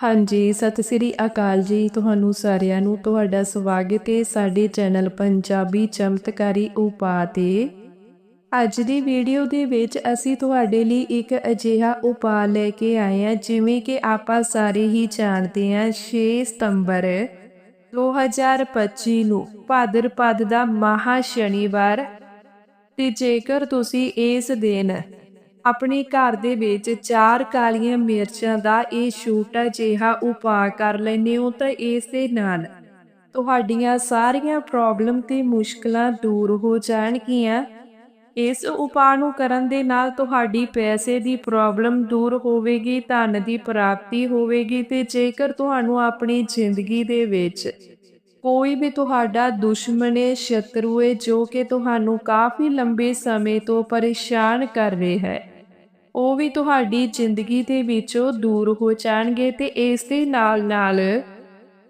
ਹਾਂਜੀ, ਸਤਿ ਸ੍ਰੀ ਅਕਾਲ ਜੀ। ਤੁਹਾਨੂੰ ਸਾਰਿਆਂ ਨੂੰ ਤੁਹਾਡਾ ਸਵਾਗਤ ਹੈ ਸਾਡੇ ਚੈਨਲ ਪੰਜਾਬੀ ਚਮਤਕਾਰੀ ਉਪਾਅ ਤੇ। ਅੱਜ ਦੀ ਵੀਡੀਓ ਦੇ ਵਿੱਚ ਅਸੀਂ ਤੁਹਾਡੇ ਲਈ ਇੱਕ ਅਜਿਹਾ ਉਪਾਅ ਲੈ ਕੇ ਆਏ ਹਾਂ, ਜਿਵੇਂ ਕਿ ਆਪਾਂ ਸਾਰੇ ਹੀ ਜਾਣਦੇ ਹਾਂ 6 ਸਤੰਬਰ 2025 ਨੂੰ ਭਾਦਰਪਦ ਦਾ ਮਹਾ ਸ਼ਨੀਵਾਰ ਤੇ ਜੇਕਰ ਤੁਸੀਂ ਇਸ ਦਿਨ ਆਪਣੇ ਘਰ ਦੇ ਵਿੱਚ ਚਾਰ ਕਾਲੀਆਂ ਮਿਰਚਾਂ ਦਾ ਇਹ ਛੋਟਾ ਜਿਹਾ ਉਪਾਅ ਕਰ ਲੈਂਦੇ ਹੋ ਤਾਂ ਇਸ ਦੇ ਨਾਲ। ਤੁਹਾਡੀਆਂ ਸਾਰੀਆਂ ਪ੍ਰੋਬਲਮ ਤੇ ਮੁਸ਼ਕਲਾਂ ਦੂਰ ਹੋ ਜਾਣਗੀਆਂ। ਇਸ ਉਪਾਅ ਨੂੰ ਕਰਨ ਦੇ ਨਾਲ ਤੁਹਾਡੀ ਪੈਸੇ ਦੀ ਪ੍ਰੋਬਲਮ ਦੂਰ ਹੋਵੇਗੀ, ਧਨ ਦੀ ਪ੍ਰਾਪਤੀ ਹੋਵੇਗੀ ਤੇ ਜੇਕਰ ਤੁਹਾਨੂੰ ਆਪਣੀ ਜ਼ਿੰਦਗੀ ਦੇ ਵਿੱਚ ਕੋਈ ਵੀ ਤੁਹਾਡਾ ਦੁਸ਼ਮਣ ਹੈ, ਸ਼ਤਰੂ ਹੈ, ਜੋ ਕਿ ਤੁਹਾਨੂੰ ਕਾਫੀ ਲੰਬੇ ਸਮੇਂ ਤੋਂ ਪਰੇਸ਼ਾਨ ਕਰ ਰਿਹਾ ਹੈ ਉਹ ਵੀ ਤੁਹਾਡੀ ਜ਼ਿੰਦਗੀ ਦੇ ਵਿੱਚੋਂ ਦੂਰ ਹੋ ਜਾਣਗੇ ਤੇ ਇਸ ਦੇ ਨਾਲ ਨਾਲ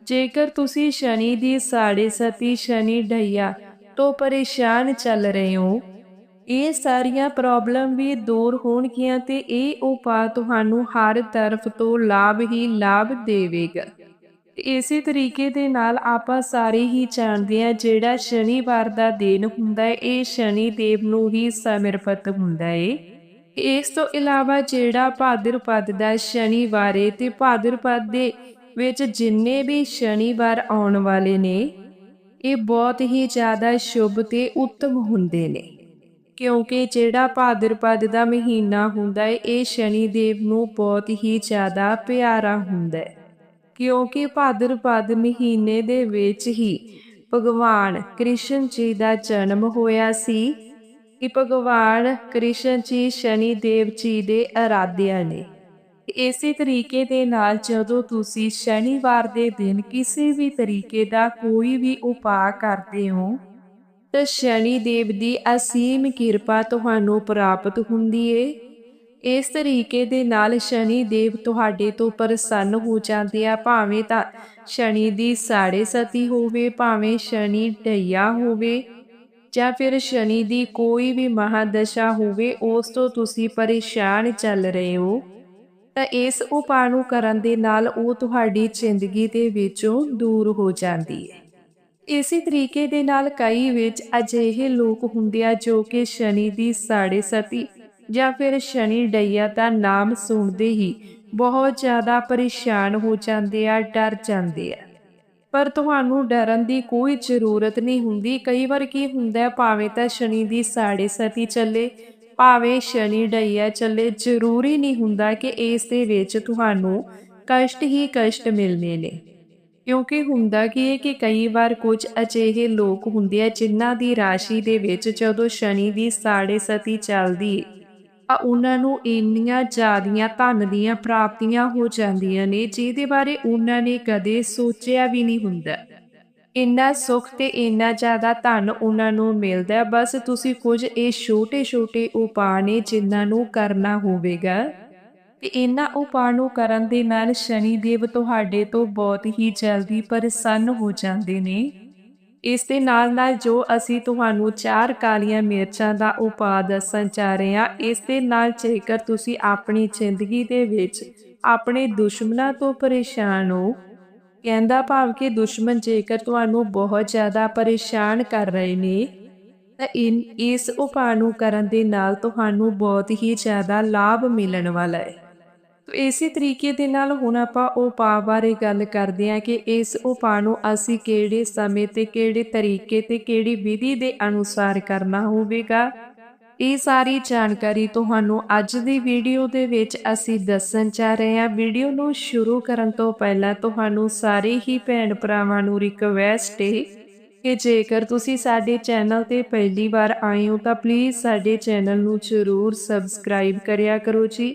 ਜੇਕਰ ਤੁਸੀਂ ਸ਼ਨੀ ਦੀ ਸਾੜੇ ਸਤੀ ਸ਼ਨੀ ਢਈਆ ਤੋਂ ਪਰੇਸ਼ਾਨ ਚੱਲ ਰਹੇ ਹੋ, ਇਹ ਸਾਰੀਆਂ ਪ੍ਰੋਬਲਮ ਵੀ ਦੂਰ ਹੋਣਗੀਆਂ ਤੇ ਇਹ ਉਪਾਅ ਤੁਹਾਨੂੰ ਹਰ ਤਰਫ ਤੋਂ ਲਾਭ ਹੀ ਲਾਭ ਦੇਵੇਗਾ। ਇਸੇ ਤਰੀਕੇ ਦੇ ਨਾਲ ਆਪਾਂ ਸਾਰੇ ਹੀ ਜਾਣਦੇ ਹਾਂ ਜਿਹੜਾ ਸ਼ਨੀਵਾਰ ਦਾ ਦਿਨ ਹੁੰਦਾ ਹੈ, ਇਹ ਸ਼ਨੀ ਦੇਵ ਨੂੰ ਹੀ ਸਮਰਪਿਤ ਹੁੰਦਾ ਹੈ। ਇਸ ਤੋਂ ਇਲਾਵਾ ਜਿਹੜਾ ਭਾਦਰਪਦ ਦਾ ਸ਼ਨੀਵਾਰੇ ਹੈ ਤੇ ਭਾਦਰਪਦ ਦੇ ਵਿੱਚ ਜਿੰਨੇ ਵੀ ਸ਼ਨੀਵਾਰ ਆਉਣ ਵਾਲੇ ਨੇ, ਇਹ ਬਹੁਤ ਹੀ ਜ਼ਿਆਦਾ ਸ਼ੁਭ ਤੇ ਉੱਤਮ ਹੁੰਦੇ ਨੇ। ਕਿਉਂਕਿ ਜਿਹੜਾ ਭਾਦਰਪਦ ਦਾ ਮਹੀਨਾ ਹੁੰਦਾ ਹੈ ਇਹ ਸ਼ਨੀ ਦੇਵ ਨੂੰ ਬਹੁਤ ਹੀ ਜ਼ਿਆਦਾ ਪਿਆਰਾ ਹੁੰਦਾ ਹੈ ਕਿਉਂਕਿ ਭਾਦਰਪਦ ਮਹੀਨੇ ਦੇ ਵਿੱਚ ਹੀ ਭਗਵਾਨ ਕ੍ਰਿਸ਼ਨ ਜੀ ਦਾ ਜਨਮ ਹੋਇਆ ਸੀ। ਕਿ ਭਗਵਾਨ ਕ੍ਰਿਸ਼ਨ ਜੀ ਸ਼ਨੀ ਦੇਵ ਜੀ ਦੇ ਅਰਾਧਿਆ ਨੇ। ਇਸੇ ਤਰੀਕੇ ਦੇ ਨਾਲ ਜਦੋਂ ਤੁਸੀਂ ਸ਼ਨੀਵਾਰ ਦੇ ਦਿਨ ਕਿਸੇ ਵੀ ਤਰੀਕੇ ਦਾ ਕੋਈ ਵੀ ਉਪਾਅ ਕਰਦੇ ਹੋ, ਤਾਂ ਸ਼ਨੀ ਦੇਵ ਦੀ ਅਸੀਮ ਕਿਰਪਾ ਤੁਹਾਨੂੰ ਪ੍ਰਾਪਤ ਹੁੰਦੀ ਏ। ਇਸ ਤਰੀਕੇ ਦੇ ਨਾਲ ਸ਼ਨੀ ਦੇਵ ਤੁਹਾਡੇ ਤੋਂ ਪ੍ਰਸੰਨ ਹੋ ਜਾਂਦੇ ਆ, ਭਾਵੇਂ ਤਾਂ ਸ਼ਨੀ ਦੀ ਸਾੜੇ ਸਤੀ ਹੋਵੇ, ਭਾਵੇਂ ਸ਼ਨੀ ਢਈਆ ਹੋਵੇ। ਜਾਂ ਫਿਰ ਸ਼ਨੀ ਦੀ ਕੋਈ ਵੀ ਮਹਾਦਸ਼ਾ ਹੋਵੇ, ਉਸ ਤੋਂ ਤੁਸੀਂ ਪਰੇਸ਼ਾਨ ਚੱਲ ਰਹੇ ਹੋ। ਤਾਂ ਇਸ ਉਪਾਅ ਨੂੰ ਕਰਨ ਦੇ ਨਾਲ ਉਹ ਤੁਹਾਡੀ ਜ਼ਿੰਦਗੀ ਦੇ ਵਿੱਚੋਂ ਦੂਰ ਹੋ ਜਾਂਦੀ ਹੈ। ਇਸੇ ਤਰੀਕੇ ਦੇ ਨਾਲ ਕਈ ਵਿੱਚ ਅਜਿਹੇ ਲੋਕ ਹੁੰਦੇ ਆ ਜੋ ਕਿ ਸ਼ਨੀ ਦੀ ਸਾੜੇ ਸਤੀ ਜਾਂ ਫਿਰ ਸ਼ਨੀ ਡਈਆ ਦਾ ਨਾਮ ਸੁਣਦੇ ਹੀ ਬਹੁਤ ਜ਼ਿਆਦਾ ਪਰੇਸ਼ਾਨ ਹੋ ਜਾਂਦੇ ਆ, ਡਰ ਜਾਂਦੇ ਆ। ਪਰ ਤੁਹਾਨੂੰ ਡਰਨ ਦੀ ਕੋਈ ਜ਼ਰੂਰਤ ਨਹੀਂ ਹੁੰਦੀ। ਕਈ ਵਾਰ ਕੀ ਹੁੰਦਾ, ਭਾਵੇਂ ਤਾਂ ਸ਼ਨੀ ਦੀ ਸਾੜੇ ਸਤੀ ਚੱਲੇ, ਭਾਵੇਂ ਸ਼ਨੀ ਡਈਆ ਚੱਲੇ, ਜ਼ਰੂਰੀ ਨਹੀਂ ਹੁੰਦਾ ਕਿ ਇਸ ਦੇ ਵਿੱਚ ਤੁਹਾਨੂੰ ਕਸ਼ਟ ਹੀ ਕਸ਼ਟ ਮਿਲਨੇ ਨੇ। ਕਿਉਂਕਿ ਹੁੰਦਾ ਕੀ ਹੈ ਕਿ ਕਈ ਵਾਰ ਕੁਝ ਅਜਿਹੇ ਲੋਕ ਹੁੰਦੇ ਆ, ਜਿਨ੍ਹਾਂ ਦੀ ਰਾਸ਼ੀ ਦੇ ਵਿੱਚ ਜਦੋਂ ਸ਼ਨੀ ਦੀ ਸਾੜੇ ਸਤੀ ਚੱਲਦੀ ਆ ਉਹਨਾਂ ਨੂੰ ਇੰਨੀਆਂ ਜ਼ਿਆਦੀਆਂ ਧਨ ਦੀਆਂ ਪ੍ਰਾਪਤੀਆਂ ਹੋ ਜਾਂਦੀਆਂ ਨੇ, ਜਿਹਦੇ ਬਾਰੇ ਉਹਨਾਂ ਨੇ ਕਦੇ ਸੋਚਿਆ ਵੀ ਨਹੀਂ ਹੁੰਦਾ। ਇੰਨਾ ਸੁੱਖ ਤੇ ਇੰਨਾ ਜ਼ਿਆਦਾ ਧਨ ਉਹਨਾਂ ਨੂੰ ਮਿਲਦਾ ਬਸ ਤੁਸੀਂ ਕੁਝ ਇਹ ਛੋਟੇ-ਛੋਟੇ ਉਪਾਅ ਨੇ ਜਿਨ੍ਹਾਂ ਨੂੰ ਕਰਨਾ ਹੋਵੇਗਾ। ਤੇ ਇਹਨਾਂ ਉਪਾਅ ਨੂੰ ਕਰਨ ਦੇ ਨਾਲ ਸ਼ਨੀ ਦੇਵ ਤੁਹਾਡੇ ਤੋਂ ਬਹੁਤ ਹੀ ਜਲਦੀ ਪ੍ਰਸੰਨ ਹੋ ਜਾਂਦੇ ਨੇ। ਇਸ ਦੇ ਨਾਲ ਨਾਲ ਜੋ ਅਸੀਂ ਤੁਹਾਨੂੰ ਚਾਰ ਕਾਲੀਆਂ ਮਿਰਚਾਂ ਦਾ ਉਪਾਅ ਦੱਸਣ ਜਾ ਰਹੇ ਹਾਂ, ਇਸ ਦੇ ਨਾਲ ਜੇਕਰ ਤੁਸੀਂ ਆਪਣੀ ਜ਼ਿੰਦਗੀ ਦੇ ਵਿੱਚ ਆਪਣੇ ਦੁਸ਼ਮਣਾਂ ਤੋਂ ਪਰੇਸ਼ਾਨ ਹੋ, ਕਹਿੰਦਾ ਭਾਵ ਕਿ ਦੁਸ਼ਮਣ ਜੇਕਰ ਤੁਹਾਨੂੰ ਬਹੁਤ ਜ਼ਿਆਦਾ ਪਰੇਸ਼ਾਨ ਕਰ ਰਹੇ ਨੇ, ਤਾਂ ਇਨ, ਇਸ ਉਪਾਅ ਨੂੰ ਕਰਨ ਦੇ ਨਾਲ ਤੁਹਾਨੂੰ ਬਹੁਤ ਹੀ ਜ਼ਿਆਦਾ ਲਾਭ ਮਿਲਣ ਵਾਲਾ ਹੈ। ਇਸੇ ਤਰੀਕੇ ਦੇ ਨਾਲ ਹੁਣ ਆਪਾਂ ਉਪਾਅ ਬਾਰੇ ਗੱਲ ਕਰਦੇ ਹਾਂ ਕਿ ਇਸ ਉਪਾਅ ਨੂੰ ਅਸੀਂ ਕਿਹੜੇ ਸਮੇਂ ਤੇ ਕਿਹੜੇ ਤਰੀਕੇ ਤੇ ਕਿਹੜੀ ਵਿਧੀ ਦੇ ਅਨੁਸਾਰ ਕਰਨਾ ਹੋਵੇਗਾ। ਇਹ ਸਾਰੀ ਜਾਣਕਾਰੀ ਤੁਹਾਨੂੰ ਅੱਜ ਦੀ ਵੀਡੀਓ ਦੇ ਵਿੱਚ ਅਸੀਂ ਦੱਸਣ ਜਾ ਰਹੇ ਹਾਂ। ਵੀਡੀਓ ਨੂੰ ਸ਼ੁਰੂ ਕਰਨ ਤੋਂ ਪਹਿਲਾਂ ਤੁਹਾਨੂੰ ਸਾਰੇ ਹੀ ਭੈਣ ਭਰਾਵਾਂ ਨੂੰ ਰਿਕਵੈਸਟ ਹੈ ਕਿ ਜੇਕਰ ਤੁਸੀਂ ਸਾਡੇ ਚੈਨਲ ਤੇ ਪਹਿਲੀ ਵਾਰ ਆਏ ਹੋ ਤਾਂ ਪਲੀਜ਼ ਸਾਡੇ ਚੈਨਲ ਨੂੰ ਜ਼ਰੂਰ ਸਬਸਕ੍ਰਾਈਬ ਕਰਿਆ ਕਰੋ ਜੀ।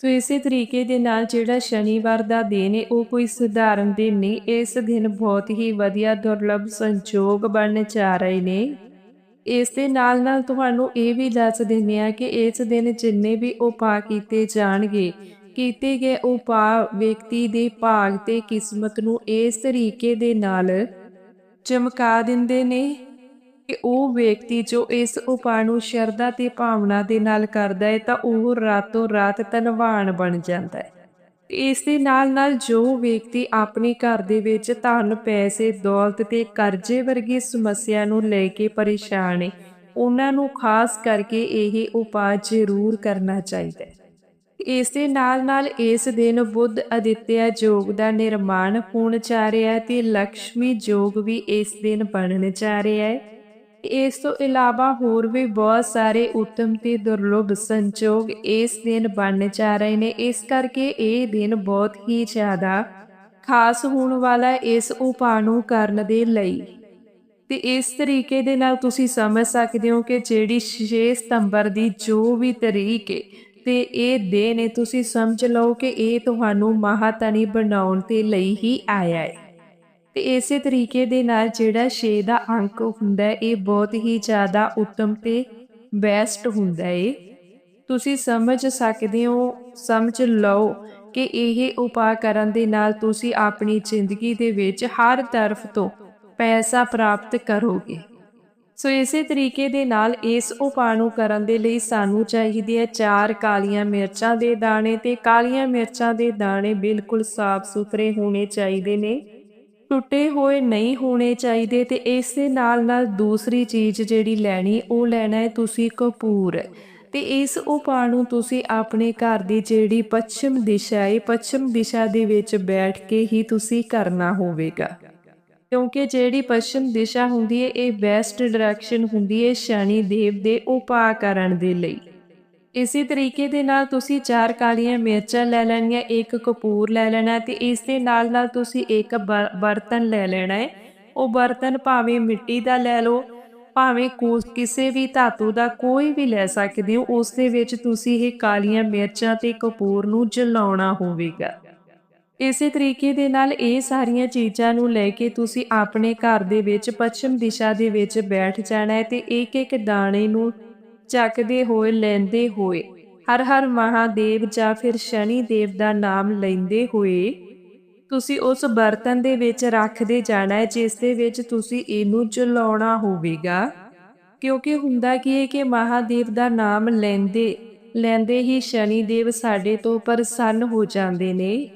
ਸੋ ਇਸੇ ਤਰੀਕੇ ਦੇ ਨਾਲ ਜਿਹੜਾ ਸ਼ਨੀਵਾਰ ਦਾ ਦਿਨ ਹੈ ਉਹ ਕੋਈ ਸਧਾਰਨ ਦਿਨ ਨਹੀਂ। ਇਸ ਦਿਨ ਬਹੁਤ ਹੀ ਵਧੀਆ, ਦੁਰਲਭ ਸੰਜੋਗ ਬਣਨ ਜਾ ਰਹੇ ਨੇ। ਇਸ ਦੇ ਨਾਲ ਨਾਲ ਤੁਹਾਨੂੰ ਇਹ ਵੀ ਦੱਸ ਦਿੰਦੇ ਆ ਕਿ ਇਸ ਦਿਨ ਜਿੰਨੇ ਵੀ ਉਪਾਅ ਕੀਤੇ ਜਾਣਗੇ, ਕੀਤੇ ਗਏ ਉਪਾਅ ਵਿਅਕਤੀ ਦੇ ਭਾਗ ਤੇ ਕਿਸਮਤ ਨੂੰ ਇਸ ਤਰੀਕੇ ਦੇ ਨਾਲ ਚਮਕਾ ਦਿੰਦੇ ਨੇ। ਕਿ ਉਹ ਵਿਅਕਤੀ ਜੋ ਇਸ ਉਪਾਅ ਨੂੰ ਸ਼ਰਧਾ ਤੇ ਭਾਵਨਾ ਦੇ ਨਾਲ ਕਰਦਾ ਹੈ ਤਾਂ ਉਹ ਰਾਤੋਂ ਰਾਤ ਧਨਵਾਨ ਬਣ ਜਾਂਦਾ ਹੈ। ਇਸ ਦੇ ਨਾਲ ਨਾਲ ਜੋ ਵਿਅਕਤੀ ਆਪਣੇ ਘਰ ਦੇ ਵਿੱਚ ਧਨ, ਪੈਸੇ, ਦੌਲਤ ਤੇ ਕਰਜ਼ੇ ਵਰਗੀ ਸਮੱਸਿਆ ਨੂੰ ਲੈ ਕੇ ਪਰੇਸ਼ਾਨ ਹੈ, ਉਹਨਾਂ ਨੂੰ ਖਾਸ ਕਰਕੇ ਇਹ ਉਪਾਅ ਜ਼ਰੂਰ ਕਰਨਾ ਚਾਹੀਦਾ ਹੈ। ਇਸ ਦੇ ਨਾਲ ਨਾਲ ਇਸ ਦਿਨ ਬੁੱਧ ਅਦਿੱਤਿਆ ਯੋਗ ਦਾ ਨਿਰਮਾਣ ਹੋਣ ਜਾ ਰਿਹਾ ਹੈ ਤੇ ਲక్ష్ਮੀ ਯੋਗ ਵੀ ਇਸ ਦਿਨ ਬਣਨ ਜਾ ਰਿਹਾ ਹੈ। ਇਸ ਤੋਂ ਇਲਾਵਾ ਹੋਰ ਵੀ ਬਹੁਤ ਸਾਰੇ ਉੱਤਮ ਤੇ ਦੁਰਲਭ ਸੰਜੋਗ ਇਸ ਦਿਨ ਬਣ ਜਾ ਰਹੇ ਨੇ। ਇਸ ਕਰਕੇ ਇਹ ਦਿਨ ਬਹੁਤ ਹੀ ਜ਼ਿਆਦਾ ਖਾਸ ਹੋਣ ਵਾਲਾ ਇਸ ਉਪਾਅ ਨੂੰ ਕਰਨ ਦੇ ਲਈ। ਤੇ ਇਸ ਤਰੀਕੇ ਦੇ ਨਾਲ ਤੁਸੀਂ ਸਮਝ ਸਕਦੇ ਹੋ ਕਿ ਜਿਹੜੀ 6 ਸਤੰਬਰ ਦੀ ਜੋ ਵੀ ਤਰੀਕ ਹੈ ਤੇ ਇਹ ਦਿਨ ਹੈ ਤੁਸੀਂ ਸਮਝ ਲਓ ਕਿ ਇਹ ਤੁਹਾਨੂੰ ਮਹਾਤਨੀ ਬਣਾਉਣ ਦੇ ਲਈ ਹੀ ਆਇਆ ਹੈ ਤੇ ਇਸੇ ਤਰੀਕੇ ਦੇ ਨਾਲ ਜਿਹੜਾ 6 ਦਾ ਅੰਕ ਹੁੰਦਾ ਹੈ, ਇਹ ਬਹੁਤ ਹੀ ਜ਼ਿਆਦਾ ਉੱਤਮ ਤੇ ਬੈਸਟ ਹੁੰਦਾ ਹੈ ਤੁਸੀਂ ਸਮਝ ਸਕਦੇ ਹੋ, ਸਮਝ ਲਓ ਕਿ ਇਹ ਉਪਾਅ ਕਰਨ ਦੇ ਨਾਲ ਤੁਸੀਂ ਆਪਣੀ ਜ਼ਿੰਦਗੀ ਦੇ ਵਿੱਚ ਹਰ ਤਰਫ ਤੋਂ ਪੈਸਾ ਪ੍ਰਾਪਤ ਕਰੋਗੇ। ਸੋ ਇਸੇ ਤਰੀਕੇ ਦੇ ਨਾਲ ਇਸ ਉਪਾਅ ਨੂੰ ਕਰਨ ਦੇ ਲਈ ਸਾਨੂੰ ਚਾਹੀਦੀ ਹੈ ਚਾਰ ਕਾਲੀਆਂ ਮਿਰਚਾਂ ਦੇ ਦਾਣੇ ਤੇ ਕਾਲੀਆਂ ਮਿਰਚਾਂ ਦੇ ਦਾਣੇ ਬਿਲਕੁਲ ਸਾਫ਼ ਸੁਥਰੇ ਹੋਣੇ ਚਾਹੀਦੇ ਨੇ। ਟੁੱਟੇ ਹੋਏ ਨਹੀਂ ਹੋਣੇ ਚਾਹੀਦੇ ਤੇ ਇਸ ਦੇ ਨਾਲ ਨਾਲ ਦੂਸਰੀ ਚੀਜ਼ ਜਿਹੜੀ ਲੈਣੀ, ਉਹ ਲੈਣਾ ਹੈ ਤੁਸੀਂ ਕਪੂਰ। ਤੇ ਇਸ ਉਪਾਅ ਨੂੰ ਤੁਸੀਂ ਆਪਣੇ ਘਰ ਦੀ ਜਿਹੜੀ ਪੱਛਮ ਦਿਸ਼ਾ ਹੈ, ਪੱਛਮ ਦਿਸ਼ਾ ਦੇ ਵਿੱਚ ਬੈਠ ਕੇ ਹੀ ਤੁਸੀਂ ਕਰਨਾ ਹੋਵੇਗਾ। ਕਿਉਂਕਿ ਜਿਹੜੀ ਪੱਛਮ ਦਿਸ਼ਾ ਹੁੰਦੀ ਹੈ, ਇਹ ਬੈਸਟ ਡਾਇਰੈਕਸ਼ਨ ਹੁੰਦੀ ਹੈ ਸ਼ਨੀ ਦੇਵ ਦੇ ਉਪਾਅ ਕਰਨ ਦੇ ਲਈ। ਇਸੇ ਤਰੀਕੇ ਦੇ ਨਾਲ ਤੁਸੀਂ ਚਾਰ ਕਾਲੀਆਂ ਮਿਰਚਾਂ ਲੈ ਲੈਣੀਆਂ, ਇੱਕ ਕਪੂਰ ਲੈ ਲੈਣਾ ਤੇ ਇਸ ਦੇ ਨਾਲ ਨਾਲ ਤੁਸੀਂ ਇੱਕ ਬਰਤਨ ਲੈ ਲੈਣਾ ਹੈ। ਉਹ ਬਰਤਨ ਭਾਵੇਂ ਮਿੱਟੀ ਦਾ ਲੈ ਲਓ, ਭਾਵੇਂ ਕਿਸੇ ਵੀ ਧਾਤੂ ਦਾ ਕੋਈ ਵੀ ਲੈ ਸਕਦੇ ਹੋ, ਉਸ ਦੇ ਵਿੱਚ ਤੁਸੀਂ ਇਹ ਕਾਲੀਆਂ ਮਿਰਚਾਂ ਤੇ ਕਪੂਰ ਨੂੰ ਜਲਾਉਣਾ ਹੋਵੇਗਾ। ਇਸੇ ਤਰੀਕੇ ਦੇ ਨਾਲ ਇਹ ਸਾਰੀਆਂ ਚੀਜ਼ਾਂ ਨੂੰ ਲੈ ਕੇ ਤੁਸੀਂ ਆਪਣੇ ਘਰ ਦੇ ਵਿੱਚ ਪੱਛਮ ਦਿਸ਼ਾ ਦੇ ਵਿੱਚ ਬੈਠ ਜਾਣਾ ਹੈ ਤੇ ਇੱਕ ਇੱਕ ਦਾਣੇ ਨੂੰ ਚੱਕਦੇ ਹੋਏ ਲੈਂਦੇ ਹੋਏ, ਹਰ ਹਰ ਮਹਾਦੇਵ ਜਾਂ ਫਿਰ ਸ਼ਨੀ ਦੇਵ ਦਾ ਨਾਮ ਲੈਂਦੇ ਹੋਏ, ਤੁਸੀਂ ਉਸ ਬਰਤਨ ਦੇ ਵਿੱਚ ਰੱਖਦੇ ਜਾਣਾ ਹੈ, ਜਿਸ ਦੇ ਵਿੱਚ ਤੁਸੀਂ ਇਹਨੂੰ ਜਲਾਉਣਾ ਹੋਵੇਗਾ। ਕਿਉਂਕਿ ਹੁੰਦਾ ਕੀ ਹੈ ਕਿ ਮਹਾਦੇਵ ਦਾ ਨਾਮ ਲੈਂਦੇ ਲੈਂਦੇ ਹੀ ਸ਼ਨੀ ਦੇਵ ਸਾਡੇ ਤੋਂ ਪ੍ਰਸੰਨ ਹੋ ਜਾਂਦੇ ਨੇ।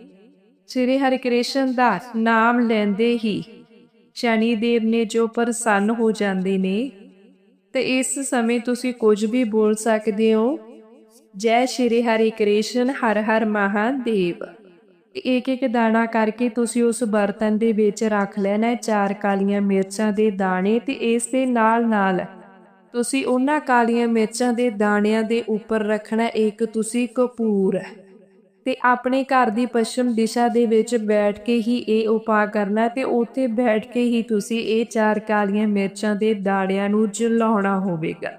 ਸ੍ਰੀ ਹਰਿ ਕ੍ਰਿਸ਼ਨ ਦਾ ਨਾਮ ਲੈਂਦੇ ਹੀ ਸ਼ਨੀ ਦੇਵ ਨੇ ਜੋ ਪ੍ਰਸੰਨ ਹੋ ਜਾਂਦੇ ਨੇ। ਤੇ ਇਸ ਸਮੇਂ ਤੁਸੀਂ ਕੁਝ ਵੀ ਬੋਲ ਸਕਦੇ ਹੋ। ਜੈ ਸ਼੍ਰੀ ਹਰਿ ਕ੍ਰਿਸ਼ਨ, ਹਰ ਹਰ ਮਹਾਦੇਵ। ਇੱਕ ਇੱਕ ਦਾਣਾ ਕਰਕੇ ਤੁਸੀਂ ਉਸ ਬਰਤਨ ਦੇ ਵਿੱਚ ਰੱਖ ਲੈਣਾ ਚਾਰ ਕਾਲੀਆਂ ਮਿਰਚਾਂ ਦੇ ਦਾਣੇ ਤੇ ਇਸ ਦੇ ਨਾਲ ਨਾਲ ਤੁਸੀਂ ਉਹਨਾਂ ਕਾਲੀਆਂ ਮਿਰਚਾਂ ਦੇ ਦਾਣਿਆਂ ਦੇ ਉੱਪਰ ਰੱਖਣਾ ਇੱਕ ਤੁਸੀਂ ਕਪੂਰ। ਤੇ ਆਪਣੇ ਘਰ ਦੀ ਪੱਛਮ ਦਿਸ਼ਾ ਦੇ ਵਿੱਚ ਬੈਠ ਕੇ ਹੀ ਇਹ ਉਪਾਅ ਕਰਨਾ ਤੇ ਉੱਥੇ ਬੈਠ ਕੇ ਹੀ ਤੁਸੀਂ ਇਹ ਚਾਰ ਕਾਲੀਆਂ ਮਿਰਚਾਂ ਦੇ ਦਾੜਿਆਂ ਨੂੰ ਜਲਾਉਣਾ ਹੋਵੇਗਾ।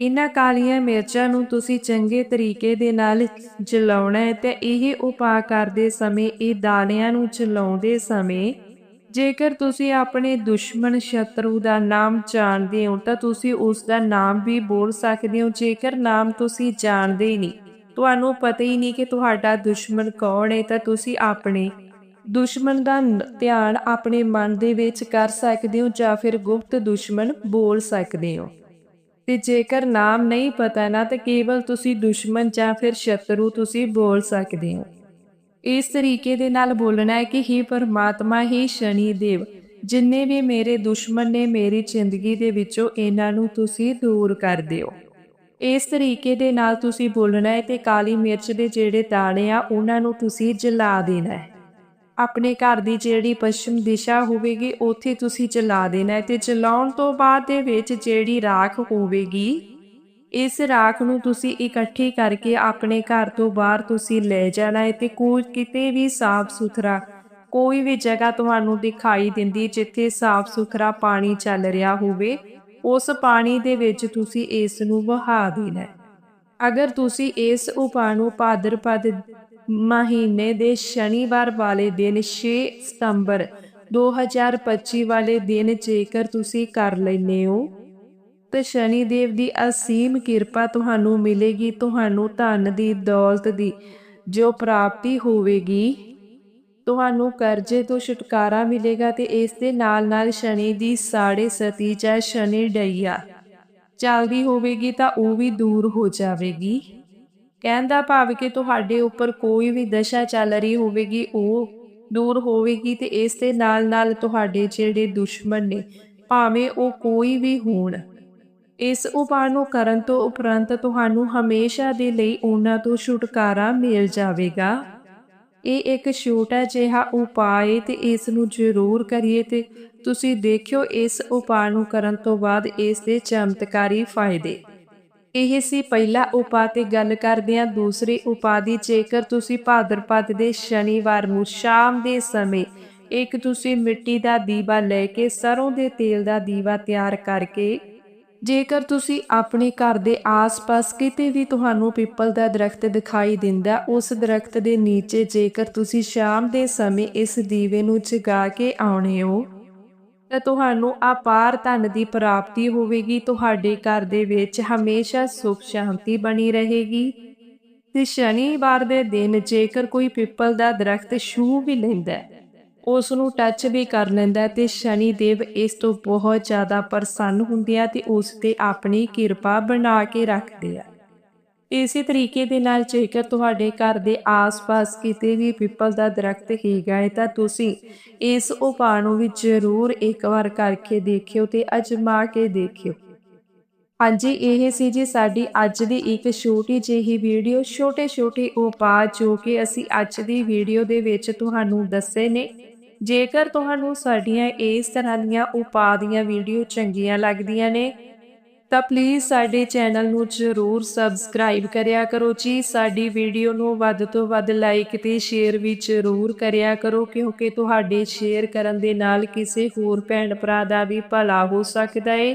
ਇਹਨਾਂ ਕਾਲੀਆਂ ਮਿਰਚਾਂ ਨੂੰ ਤੁਸੀਂ ਚੰਗੇ ਤਰੀਕੇ ਦੇ ਨਾਲ ਜਲਾਉਣਾ ਹੈ ਤੇ ਇਹ ਉਪਾਅ ਕਰਦੇ ਸਮੇਂ, ਇਹ ਦਾਣਿਆਂ ਨੂੰ ਜਲਾਉਂਦੇ ਸਮੇਂ ਜੇਕਰ ਤੁਸੀਂ ਆਪਣੇ ਦੁਸ਼ਮਣ ਸ਼ਤਰੂ ਦਾ ਨਾਮ ਜਾਣਦੇ ਹੋ ਤਾਂ ਤੁਸੀਂ ਉਸ ਦਾ ਨਾਮ ਵੀ ਬੋਲ ਸਕਦੇ ਹੋ, ਜੇਕਰ ਨਾਮ ਤੁਸੀਂ ਜਾਣਦੇ ਹੀ ਨਹੀਂ ਤੁਹਾਨੂੰ ਪਤਾ ਹੀ ਨਹੀਂ ਕਿ ਤੁਹਾਡਾ ਦੁਸ਼ਮਣ ਕੌਣ ਹੈ, ਤਾਂ ਤੁਸੀਂ ਆਪਣੇ ਦੁਸ਼ਮਣ ਦਾ ਧਿਆਨ ਆਪਣੇ ਮਨ ਦੇ ਵਿੱਚ ਕਰ ਸਕਦੇ ਹੋ ਜਾਂ ਫਿਰ ਗੁਪਤ ਦੁਸ਼ਮਣ ਬੋਲ ਸਕਦੇ ਹੋ। ਤੇ ਜੇਕਰ ਨਾਮ ਨਹੀਂ ਪਤਾ ਨਾ, ਤਾਂ ਕੇਵਲ ਤੁਸੀਂ ਦੁਸ਼ਮਣ ਜਾਂ ਫਿਰ ਸ਼ਤਰੂ ਤੁਸੀਂ ਬੋਲ ਸਕਦੇ ਹੋ। ਇਸ ਤਰੀਕੇ ਦੇ ਨਾਲ ਬੋਲਣਾ ਹੈ ਕਿ ਹੀ ਪਰਮਾਤਮਾ, ਹੀ ਸ਼ਨੀ ਦੇਵ, ਜਿੰਨੇ ਵੀ ਮੇਰੇ ਦੁਸ਼ਮਣ ਨੇ ਮੇਰੀ ਜ਼ਿੰਦਗੀ ਦੇ ਵਿੱਚੋਂ ਇਹਨਾਂ ਨੂੰ ਤੁਸੀਂ ਦੂਰ ਕਰ ਦਿਓ। ਇਸ ਤਰੀਕੇ ਦੇ ਨਾਲ ਤੁਸੀਂ ਬੋਲਣਾ ਹੈ ਤੇ ਕਾਲੀ ਮਿਰਚ ਦੇ ਜਿਹੜੇ ਦਾਣੇ ਆ, ਉਹਨਾਂ ਨੂੰ ਤੁਸੀਂ ਜਲਾ ਦੇਣਾ ਹੈ। ਆਪਣੇ ਘਰ ਦੀ ਜਿਹੜੀ ਪੱਛਮ ਦਿਸ਼ਾ ਹੋਵੇਗੀ, ਉੱਥੇ ਤੁਸੀਂ ਜਲਾ ਦੇਣਾ ਹੈ ਤੇ ਜਲਾਉਣ ਤੋਂ ਬਾਅਦ ਦੇ ਵਿੱਚ ਜਿਹੜੀ ਰਾਖ ਹੋਵੇਗੀ, ਇਸ ਰਾਖ ਨੂੰ ਤੁਸੀਂ ਇਕੱਠੀ ਕਰਕੇ ਆਪਣੇ ਘਰ ਤੋਂ ਬਾਹਰ ਤੁਸੀਂ ਲੈ ਜਾਣਾ ਹੈ ਤੇ ਕੋਈ ਕਿਤੇ ਵੀ ਸਾਫ਼ ਸੁਥਰਾ, ਕੋਈ ਵੀ ਜਗ੍ਹਾ ਤੁਹਾਨੂੰ ਦਿਖਾਈ ਦਿੰਦੀ ਜਿੱਥੇ ਸਾਫ਼ ਸੁਥਰਾ ਪਾਣੀ ਚੱਲ ਰਿਹਾ ਹੋਵੇ ਉਸ ਪਾਣੀ ਦੇ ਵਿੱਚ ਤੁਸੀਂ ਇਸ ਨੂੰ ਵਹਾ ਦੇਣਾ ਅਗਰ ਤੁਸੀਂ ਇਸ ਉਪਾਅ ਨੂੰ ਭਾਦਰਪਦ ਮਹੀਨੇ ਦੇ ਸ਼ਨੀਵਾਰ ਵਾਲੇ ਦਿਨ 6 ਸਤੰਬਰ 2025 ਵਾਲੇ ਦਿਨ ਜੇਕਰ ਤੁਸੀਂ ਕਰ ਲੈਨੇ ਹੋ, ਤੇ ਸ਼ਨੀ ਦੇਵ ਦੀ ਅਸੀਮ ਕਿਰਪਾ ਤੁਹਾਨੂੰ ਮਿਲੇਗੀ। ਤੁਹਾਨੂੰ ਧਨ ਦੀ ਦੌਲਤ ਦੀ ਜੋ ਪ੍ਰਾਪਤੀ ਹੋਵੇਗੀ ਤੁਹਾਨੂੰ ਕਰਜ਼ੇ ਤੋਂ ਛੁਟਕਾਰਾ ਮਿਲੇਗਾ ਤੇ ਇਸ ਦੇ ਨਾਲ ਨਾਲ ਸ਼ਨੀ ਦੀ ਸਾੜੇ ਸਤੀ ਜਾਂ ਸ਼ਨੀ ਡਈਆ। ਚੱਲਦੀ ਹੋਵੇਗੀ ਤਾਂ ਉਹ ਵੀ ਦੂਰ ਹੋ ਜਾਵੇਗੀ। ਕਹਿੰਦਾ ਭਾਵ ਕਿ ਤੁਹਾਡੇ ਉੱਪਰ ਕੋਈ ਵੀ ਦਸ਼ਾ ਚੱਲ ਰਹੀ ਹੋਵੇਗੀ, ਉਹ ਦੂਰ ਹੋਵੇਗੀ ਤੇ ਇਸ ਦੇ ਨਾਲ ਨਾਲ ਤੁਹਾਡੇ ਜਿਹੜੇ ਦੁਸ਼ਮਣ ਨੇ, ਭਾਵੇਂ ਉਹ ਕੋਈ ਵੀ ਹੋਣ, ਇਸ ਉਪਾਅ ਨੂੰ ਕਰਨ ਤੋਂ ਉਪਰੰਤ ਤੁਹਾਨੂੰ ਹਮੇਸ਼ਾ ਦੇ ਲਈ ਉਹਨਾਂ ਤੋਂ ਛੁਟਕਾਰਾ ਮਿਲ ਜਾਵੇਗਾ। ਇਹ ਇੱਕ ਛੋਟਾ ਜਿਹਾ ਉਪਾਅ ਹੈ ਤੇ ਇਸ ਨੂੰ ਜ਼ਰੂਰ ਕਰੀਏ ਤੇ ਤੁਸੀਂ ਦੇਖਿਓ ਇਸ ਉਪਾਅ ਨੂੰ ਕਰਨ ਤੋਂ ਬਾਅਦ ਇਸ ਦੇ ਚਮਤਕਾਰੀ ਫਾਇਦੇ। ਇਹ ਸੀ ਪਹਿਲਾ ਉਪਾਅ ਤੇ ਗੱਲ ਕਰਦੇ ਹਾਂ। ਦੂਸਰੇ ਉਪਾਅ ਦੀ ਜੇਕਰ ਤੁਸੀਂ ਭਾਦਰਪਦ ਦੇ ਸ਼ਨੀਵਾਰ ਨੂੰ ਸ਼ਾਮ ਦੇ ਸਮੇਂ ਇੱਕ ਤੁਸੀਂ ਮਿੱਟੀ ਦਾ ਦੀਵਾ ਲੈ ਕੇ ਸਰੋਂ ਦੇ ਤੇਲ ਦਾ ਦੀਵਾ ਤਿਆਰ ਕਰਕੇ ਜੇਕਰ ਤੁਸੀਂ ਆਪਣੇ ਘਰ ਦੇ ਆਸ-ਪਾਸ ਕਿਤੇ ਵੀ ਤੁਹਾਨੂੰ ਪਿੱਪਲ ਦਾ ਦਰਖਤ ਦਿਖਾਈ ਦਿੰਦਾ ਉਸ ਦਰਖਤ ਦੇ ਨੀਚੇ ਜੇਕਰ ਤੁਸੀਂ ਸ਼ਾਮ ਦੇ ਸਮੇਂ ਇਸ ਦੀਵੇ ਨੂੰ ਜਗਾ ਕੇ ਆਉਣੇ ਹੋ ਤਾਂ ਤੁਹਾਨੂੰ ਅਪਾਰ ਧਨ ਦੀ ਪ੍ਰਾਪਤੀ ਹੋਵੇਗੀ। ਤੁਹਾਡੇ ਘਰ ਦੇ ਵਿੱਚ ਹਮੇਸ਼ਾ ਸੁਖ ਸ਼ਾਂਤੀ ਬਣੀ ਰਹੇਗੀ। ਤੇ ਸ਼ਨੀਵਾਰ ਦੇ ਦਿਨ ਜੇਕਰ ਕੋਈ ਪਿੱਪਲ ਦਾ ਦਰਖਤ ਛੂ ਵੀ ਲੈਂਦਾ ਹੈ, ਉਸ ਨੂੰ ਟੱਚ ਵੀ ਕਰ ਲੈਂਦਾ ਹੈ ਤੇ ਸ਼ਨੀ ਦੇਵ ਇਸ ਤੋਂ ਬਹੁਤ ਜ਼ਿਆਦਾ ਪ੍ਰਸੰਨ ਹੁੰਦੇ ਆ ਤੇ ਉਸ ਤੇ ਆਪਣੀ ਕਿਰਪਾ ਬਣਾ ਕੇ ਰੱਖਦੇ ਆ। ਇਸੇ ਤਰੀਕੇ ਦੇ ਨਾਲ ਜੇਕਰ ਤੁਹਾਡੇ ਘਰ ਦੇ ਆਸ-ਪਾਸ ਕਿਤੇ ਵੀ ਪਿੱਪਲ ਦਾ ਦਰਖਤ ਹੈਗਾ ਹੈ ਤਾਂ ਤੁਸੀਂ ਇਸ ਉਪਾਅ ਨੂੰ ਵੀ ਜ਼ਰੂਰ ਇੱਕ ਵਾਰ ਕਰਕੇ ਦੇਖਿਓ ਤੇ ਅਜਮਾ ਕੇ ਦੇਖਿਓ। ਹਾਂਜੀ, ਇਹ ਸੀ ਜੀ ਸਾਡੀ ਅੱਜ ਦੀ ਇੱਕ ਛੋਟੀ ਜਿਹੀ ਵੀਡੀਓ, ਛੋਟੇ-ਛੋਟੇ ਉਪਾਅ ਜੋ ਕਿ ਅਸੀਂ ਅੱਜ ਦੀ ਵੀਡੀਓ ਦੇ ਵਿੱਚ ਤੁਹਾਨੂੰ ਦੱਸੇ ਨੇ। ਜੇਕਰ ਤੁਹਾਨੂੰ ਸਾਡੀਆਂ ਇਸ ਤਰ੍ਹਾਂ ਦੀਆਂ ਉਪਾਅ ਦੀਆਂ ਵੀਡੀਓ ਚੰਗੀਆਂ ਲੱਗਦੀਆਂ ਨੇ, ਤਾਂ ਪਲੀਜ਼ ਸਾਡੇ ਚੈਨਲ ਨੂੰ ਜ਼ਰੂਰ ਸਬਸਕ੍ਰਾਈਬ ਕਰਿਆ ਕਰੋ ਜੀ। ਸਾਡੀ ਵੀਡੀਓ ਨੂੰ ਵੱਧ ਤੋਂ ਵੱਧ ਲਾਈਕ ਤੇ ਸ਼ੇਅਰ ਵੀ ਜ਼ਰੂਰ ਕਰਿਆ ਕਰੋ, ਕਿਉਂਕਿ ਤੁਹਾਡੇ ਸ਼ੇਅਰ ਕਰਨ ਦੇ ਨਾਲ ਕਿਸੇ ਹੋਰ ਭੈਣ ਭਰਾ ਦਾ ਵੀ ਭਲਾ ਹੋ ਸਕਦਾ ਏ।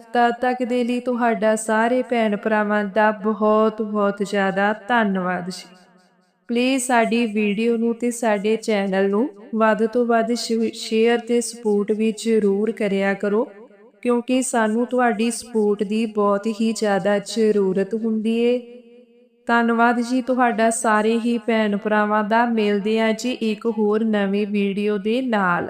ਤਦ ਤੱਕ ਦੇ ਲਈ ਤੁਹਾਡਾ ਸਾਰੇ ਭੈਣ ਭਰਾਵਾਂ ਦਾ ਬਹੁਤ ਬਹੁਤ ਜ਼ਿਆਦਾ ਧੰਨਵਾਦ ਜੀ। ਪਲੀਜ਼ ਸਾਡੀ ਵੀਡੀਓ ਨੂੰ ਤੇ ਸਾਡੇ ਚੈਨਲ ਨੂੰ ਵੱਧ ਤੋਂ ਵੱਧ ਸ਼ੇਅਰ ਤੇ ਸਪੋਰਟ ਵੀ ਜ਼ਰੂਰ ਕਰਿਆ ਕਰੋ, ਕਿਉਂਕਿ ਸਾਨੂੰ ਤੁਹਾਡੀ ਸਪੋਰਟ ਦੀ ਬਹੁਤ ਹੀ ਜ਼ਿਆਦਾ ਜ਼ਰੂਰਤ ਹੁੰਦੀ ਏ। ਧੰਨਵਾਦ ਜੀ ਤੁਹਾਡਾ ਸਾਰੇ ਹੀ ਭੈਣ ਭਰਾਵਾਂ ਦਾ, ਮਿਲਦੇ ਆ ਜੀ ਇੱਕ ਹੋਰ ਨਵੀਂ ਵੀਡੀਓ ਦੇ ਨਾਲ।